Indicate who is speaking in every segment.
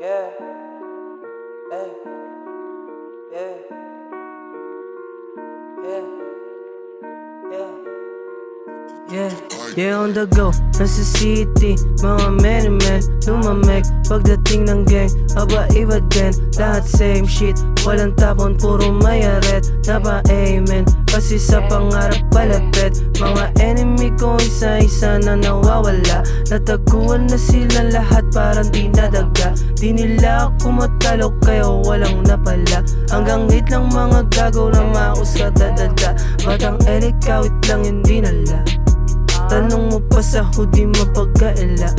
Speaker 1: Yeah. Hey. Yeah. Yeah. Yeah.
Speaker 2: Yeah, yeah. On the go, nasa city. Mga men and men, lumamig Pagdating ng gang, aba iba din. Lahat same shit, walang tapon. Puro mayaret, napa amen Kasi sa pangarap palapit. Mga enemy ko isa-isa na nawawala. Nataguan na sila lahat parang di nadaga Di nila ako matalo kaya walang napala. Hanggang hit lang mga gago na maus ka dadada. Batang elik kawit lang hindi nala. Tanong mo pa sa hoodie mapagkaila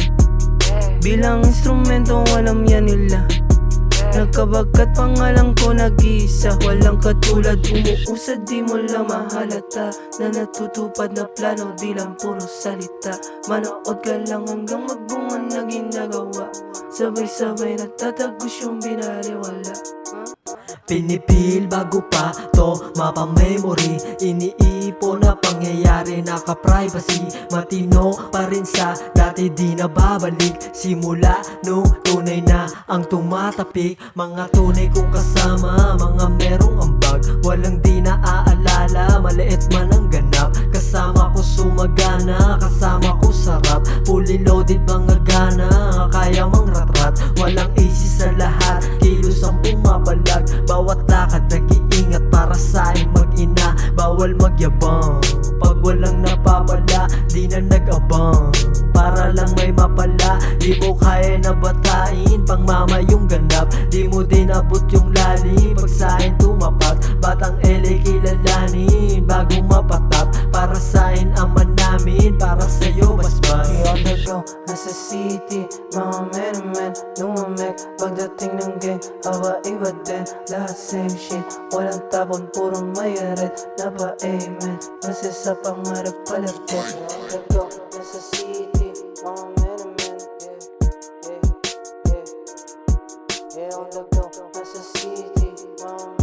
Speaker 2: Bilang instrumento walang yan nila Nagkabagat pangalan ko nag-iisa. Walang katulad umuusad di mo lang mahalata. Na natutupad na plano di lang puro salita. Manood ka lang hanggang magbunga naging nagawa Sabay-sabay natatagos yung binaliwala
Speaker 3: Pinipil bago pa to mapamemory Iniipon na pangyayari naka-privacy. Matino pa rin sa dati di na babalik Simula nung tunay na ang tumatapik. Mga tunay kong kasama, mga merong ambag. Walang di na aalala, maliit man ang ganap. Kasama ko sumagana, kasama ko sarap. Fully loaded mga gana, kaya mang ratrat. Walang AC sa lahat, kilos ang pumapalag Bawat lakad nag-iingat para sa mag-ina. Bawal magyabang. Pag walang napapala, di na nag-abang. Para lang may mapala, di mo kaya na batain. Pang mama yung ganap, di mo din abot yung lalim. Pag sa akin tumapat, batang LA kilalanin. Bago
Speaker 2: go, nasa city Mga men and men, lumamig. Pagdating ng gang, awa iba din. Lahat same shit, walang tapon Puro mayarit, napa amen Kasi sa pangarap palapit go, nasa city Mga men and men, yeah, yeah, yeah Yeah, on the go, nasa city Mga